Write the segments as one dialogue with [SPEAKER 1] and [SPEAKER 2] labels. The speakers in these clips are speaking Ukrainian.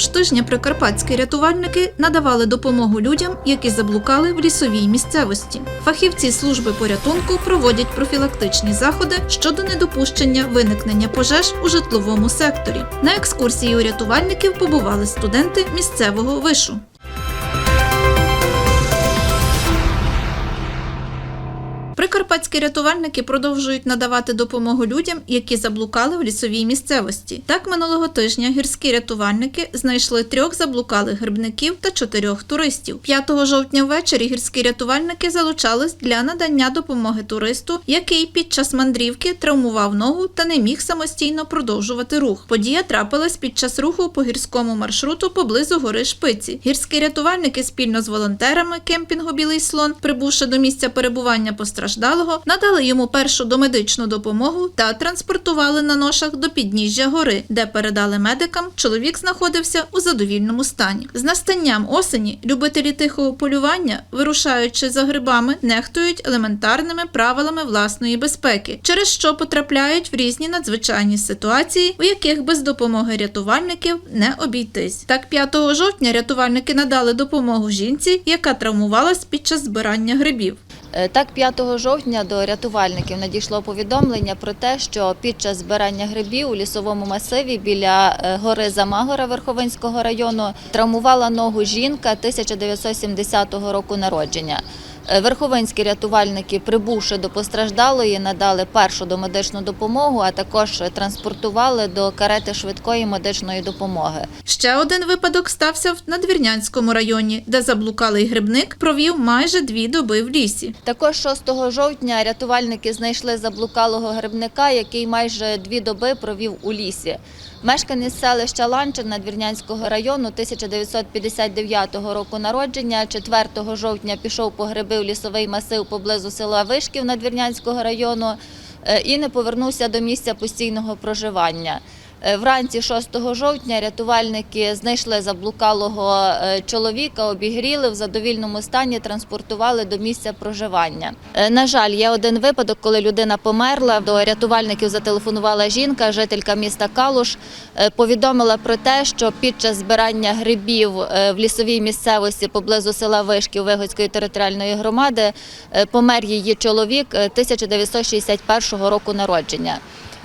[SPEAKER 1] Упродовж тижня прикарпатські рятувальники надавали допомогу людям, які заблукали в лісовій місцевості. Фахівці служби порятунку проводять профілактичні заходи щодо недопущення виникнення пожеж у житловому секторі. На екскурсії у рятувальників побували студенти місцевого вишу. Прикарпатські рятувальники продовжують надавати допомогу людям, які заблукали в лісовій місцевості. Так минулого тижня гірські рятувальники знайшли трьох заблукалих грибників та чотирьох туристів. 5 жовтня ввечері гірські рятувальники залучались для надання допомоги туристу, який під час мандрівки травмував ногу та не міг самостійно продовжувати рух. Подія трапилась під час руху по гірському маршруту поблизу гори Шпиці. Гірські рятувальники спільно з волонтерами кемпінгу Білий слон, прибувши до місця перебування постраждалого, надали йому першу домедичну допомогу та транспортували на ношах до підніжжя гори, де передали медикам. Чоловік знаходився у задовільному стані. З настанням осені любителі тихого полювання, вирушаючи за грибами, нехтують елементарними правилами власної безпеки, через що потрапляють в різні надзвичайні ситуації, у яких без допомоги рятувальників не обійтись. Так, 5 жовтня рятувальники надали допомогу жінці, яка травмувалась під час збирання грибів.
[SPEAKER 2] Е, Так, 5 жовтня до рятувальників надійшло повідомлення про те, що під час збирання грибів у лісовому масиві біля е, гори Замагора Верховинського району травмувала ногу жінка 1970 року народження. Е, Верховинські рятувальники, прибувши до постраждалої, надали першу домедичну допомогу, а також транспортували до карети швидкої медичної допомоги.
[SPEAKER 1] Ще один випадок стався в Надвірнянському районі, де заблукалий грибник провів майже дві доби в лісі.
[SPEAKER 2] Також 6 жовтня рятувальники знайшли заблукалого грибника, який майже дві доби провів у лісі. Мешканець селища Ланчин Надвірнянського району 1959 року народження, 4 жовтня пішов по гриби в лісовий масив поблизу села Вишків Надвірнянського району е, і не повернувся до місця постійного проживання. Е, Вранці 6 жовтня рятувальники знайшли заблукалого е, чоловіка, обігріли в задовільному стані, транспортували до місця проживання. Е, На жаль, є один випадок, коли людина померла. До рятувальників зателефонувала жінка, жителька міста Калуш, повідомила про те, що під час збирання грибів в лісовій місцевості поблизу села Вишків Вигодської територіальної громади помер її чоловік е, 1961 року народження.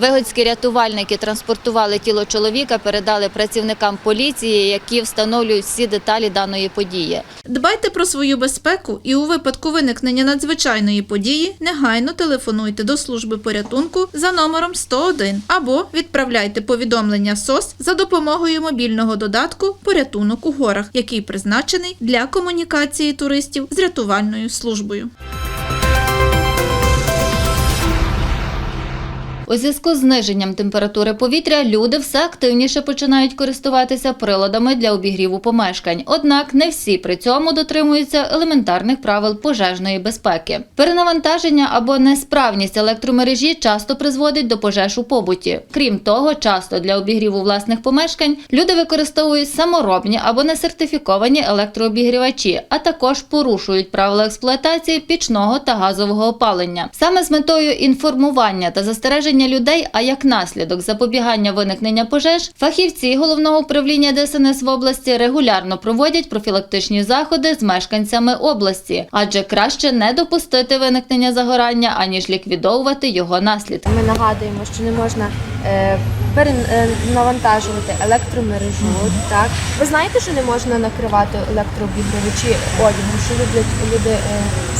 [SPEAKER 2] Вигодські рятувальники транспортували тіло чоловіка, передали працівникам поліції, які встановлюють всі деталі даної події.
[SPEAKER 1] Дбайте про свою безпеку і у випадку виникнення надзвичайної події негайно телефонуйте до служби порятунку за номером 101 або відправляйте повідомлення СОС за допомогою мобільного додатку Порятунок у горах, який призначений для комунікації туристів з рятувальною службою.
[SPEAKER 2] У зв'язку з зниженням температури повітря люди все активніше починають користуватися приладами для обігріву помешкань. Однак не всі при цьому дотримуються елементарних правил пожежної безпеки. Перенавантаження або несправність електромережі часто призводить до пожеж у побуті. Крім того, часто для обігріву власних помешкань люди використовують саморобні або несертифіковані електрообігрівачі, а також порушують правила експлуатації пічного та газового опалення. Саме з метою інформування та застереження людей, а як наслідок запобігання виникнення пожеж, фахівці головного управління ДСНС в області регулярно проводять профілактичні заходи з мешканцями області, адже краще не допустити виникнення загорання, аніж ліквідовувати його наслідки.
[SPEAKER 3] Ми нагадуємо, що не можна е, перенавантажувати електромережу. Так ви знаєте, що не можна накривати електрообігрівачі одягом, що люблять люди е,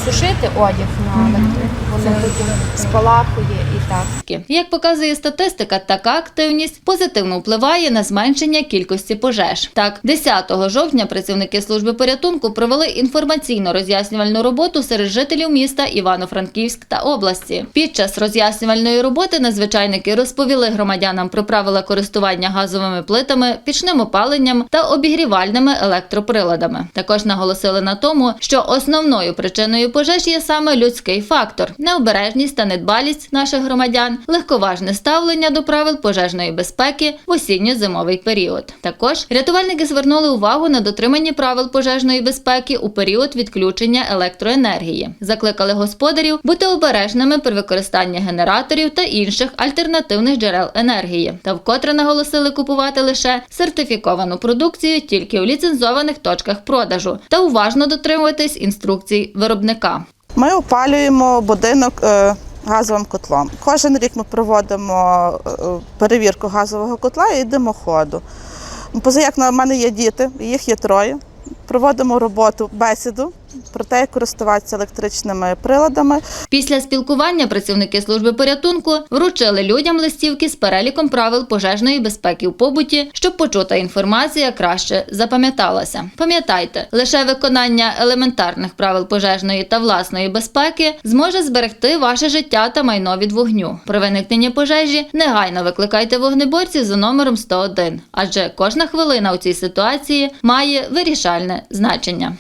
[SPEAKER 3] сушити одяг на електро, воно потім спалахує і так.
[SPEAKER 2] Як показує статистика, така активність позитивно впливає на зменшення кількості пожеж. Так, 10 жовтня працівники служби порятунку провели інформаційно-роз'яснювальну роботу серед жителів міста Івано-Франківськ та області. Під час роз'яснювальної роботи надзвичайники розповіли громадянам про правила користування газовими плитами, пічним опаленням та обігрівальними електроприладами. Також наголосили на тому, що основною причиною пожеж є саме людський фактор, необережність та недбалість наших громадян, легковажне ставлення до правил пожежної безпеки в осінньо-зимовий період. Також рятувальники звернули увагу на дотримання правил пожежної безпеки у період відключення електроенергії. Закликали господарів бути обережними при використанні генераторів та інших альтернативних джерел енергії. Та вкотре наголосили купувати лише сертифіковану продукцію тільки у ліцензованих точках продажу та уважно дотримуватись інструкцій виробника.
[SPEAKER 4] Ми опалюємо будинок е, газовим котлом. Кожен рік ми проводимо е, перевірку газового котла і димоходу. Поза як на мене є діти, їх є троє. Проводимо роботу, бесіду про те, як користуватися електричними приладами.
[SPEAKER 2] Після спілкування працівники служби порятунку вручили людям листівки з переліком правил пожежної безпеки в побуті, щоб почута інформація краще запам'яталася. Пам'ятайте, лише виконання елементарних правил пожежної та власної безпеки зможе зберегти ваше життя та майно від вогню. При виникненні пожежі негайно викликайте вогнеборців за номером 101, адже кожна хвилина у цій ситуації має вирішальне значення.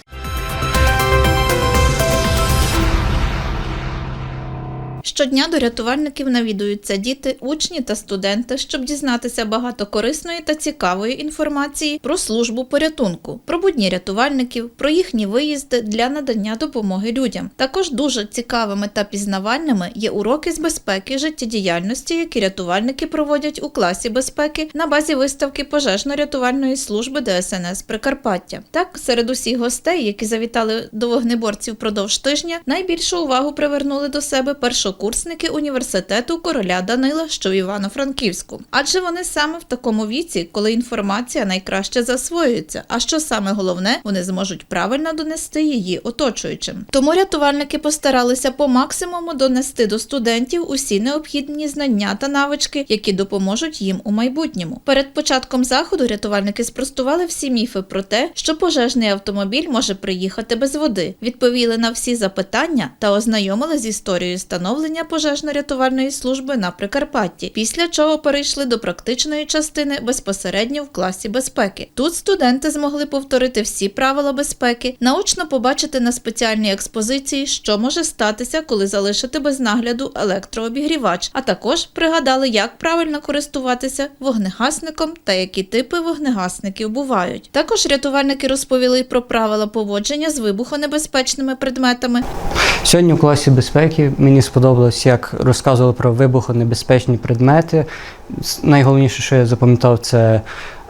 [SPEAKER 1] Щодня до рятувальників навідуються діти, учні та студенти, щоб дізнатися багато корисної та цікавої інформації про службу порятунку, про будні рятувальників, про їхні виїзди для надання допомоги людям. Також дуже цікавими та пізнавальними є уроки з безпеки життєдіяльності, які рятувальники проводять у класі безпеки на базі виставки пожежно-рятувальної служби ДСНС Прикарпаття. Так, серед усіх гостей, які завітали до вогнеборців продовж тижня, найбільшу увагу привернули до себе першокурсники університету короля Данила, що в Івано-Франківську. Адже вони саме в такому віці, коли інформація найкраще засвоюється. А що саме головне, вони зможуть правильно донести її оточуючим. Тому рятувальники постаралися по максимуму донести до студентів усі необхідні знання та навички, які допоможуть їм у майбутньому. Перед початком заходу рятувальники спростували всі міфи про те, що пожежний автомобіль може приїхати без води, відповіли на всі запитання та ознайомили з історією становлення пожежно-рятувальної служби на Прикарпатті, після чого перейшли до практичної частини безпосередньо в класі безпеки. Тут студенти змогли повторити всі правила безпеки, наочно побачити на спеціальній експозиції, що може статися, коли залишити без нагляду електрообігрівач, а також пригадали, як правильно користуватися вогнегасником та які типи вогнегасників бувають. Також рятувальники розповіли про правила поводження з вибухонебезпечними предметами,
[SPEAKER 5] Сьогодні в класі безпеки мені сподобалось, як розказували про вибухонебезпечні предмети. Найголовніше, що я запам'ятав, це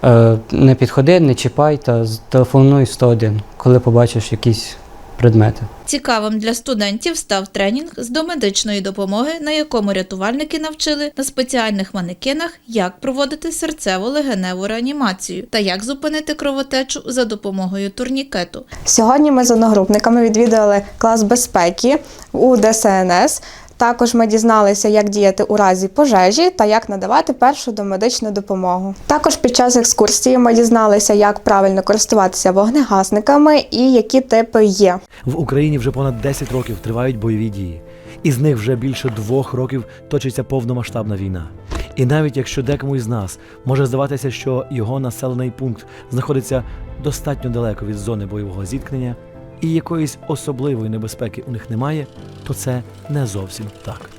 [SPEAKER 5] е, не підходи, не чіпай та з- телефонуй 101, коли побачиш якісь предмети.
[SPEAKER 1] Цікавим для студентів став тренінг з домедичної допомоги, на якому рятувальники навчили на спеціальних манекенах, як проводити серцево-легеневу реанімацію та як зупинити кровотечу за допомогою турнікету.
[SPEAKER 6] Сьогодні ми з одногрупниками відвідали клас безпеки у ДСНС. Також ми дізналися, як діяти у разі пожежі та як надавати першу домедичну допомогу. Також під час екскурсії ми дізналися, як правильно користуватися вогнегасниками і які типи є.
[SPEAKER 7] В Україні вже понад 10 років тривають бойові дії. Із них вже більше двох років точиться повномасштабна війна. І навіть якщо декому із нас може здаватися, що його населений пункт знаходиться достатньо далеко від зони бойового зіткнення, і якоїсь особливої небезпеки у них немає, то це не зовсім так.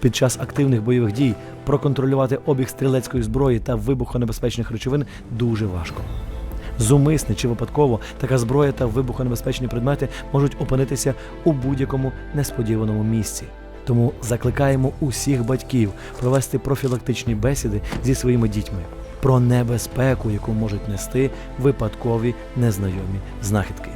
[SPEAKER 7] Під час активних бойових дій проконтролювати обіг стрілецької зброї та вибухонебезпечних речовин дуже важко. Зумисне чи випадково така зброя та вибухонебезпечні предмети можуть опинитися у будь-якому несподіваному місці. Тому закликаємо усіх батьків провести профілактичні бесіди зі своїми дітьми про небезпеку, яку можуть нести випадкові незнайомі знахідки.